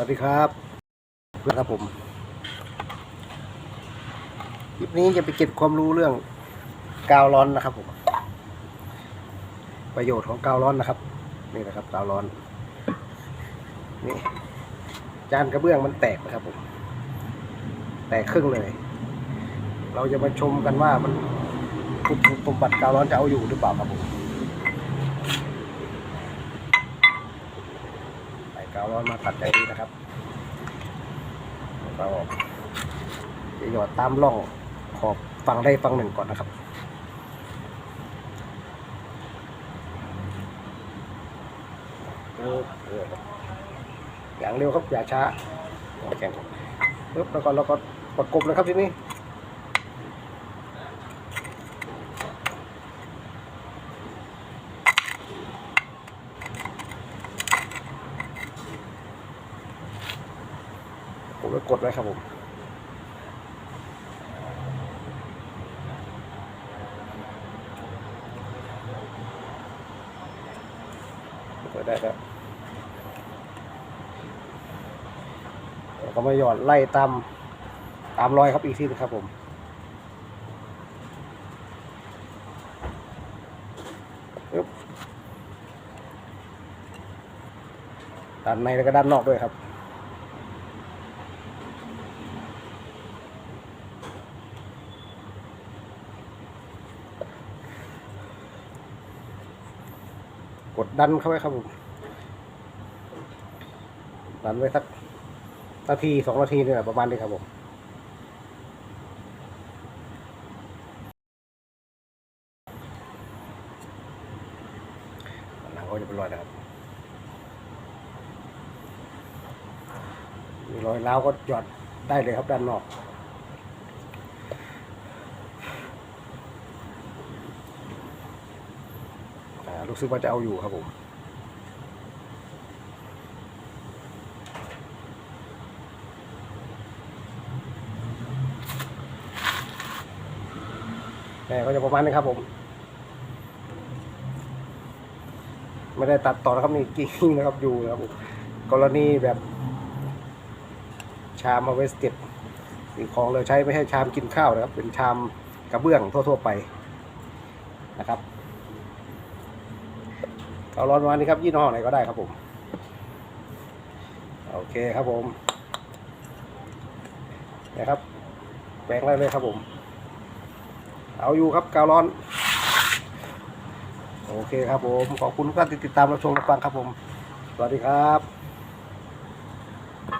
วัสดีครับเพื่อนครับผมคลิปนี้จะไปเก็บความรู้เรื่องกาวร้อนนะครับผม ประโยชน์ของกาวร้อนนะครับ นี่นะครับกาวร้อนนี่จานกระเบื้องมันแตกนะครับผม แตกครึ่งเลย เราจะมาชมกันว่ามันคุณสมบัติกาวร้อนจะเอาอยู่หรือเปล่าครับผมใส่ กาวร้อนมาตัดใจดีนะครับแล้วก็จะหยอดตามร่องขอบฝั่งใดฝั่งหนึ่งก่อนนะครับอย่างเร็วครับอย่าช้าแข็งปึ๊บแล้วก็เราก็ประกบเลยครับทีนี้ ผมก็กดไว้ครับผมเปิดได้ครับแล้วก็มาหยอดไล่ตามตามรอยครับอีกทีนึงครับผมด้านในแล้วก็ด้านนอกด้วยครับ กดดันเข้าไว้ครับผมดันไว้สักนาทีสองนาทีเนี่ยประมาณนี้ครับผมหนังก็จะเป็นรอยนะครับมีรอยร้าวก็หยอดได้เลยครับด้านนอก อ่า รู้สึกว่าจะเอาอยู่ครับผมแต่ก็จะประมาณนี้ครับผม ไม่ได้ตัดต่อนะครับนี่กิ้งนะครับอยู่นะครับผมกรณีแบบชามเอาไว้เก็บสิ่งของเราใช้ไม่ใช่ชามกินข้าวนะครับ เป็นชามกระเบื้องทั่ว ๆ ไปนะครับ เอาร้อนมานนี้ครับยี่ห้อไหนก็ได้ครับผม โอเคครับผมนะครับแปลงได้เลยครับผม เอาอยู่ครับกาวร้อน โอเคครับผม ขอบคุณทุกท่านที่ติดตามรับชมรับฟังครับผม สวัสดีครับ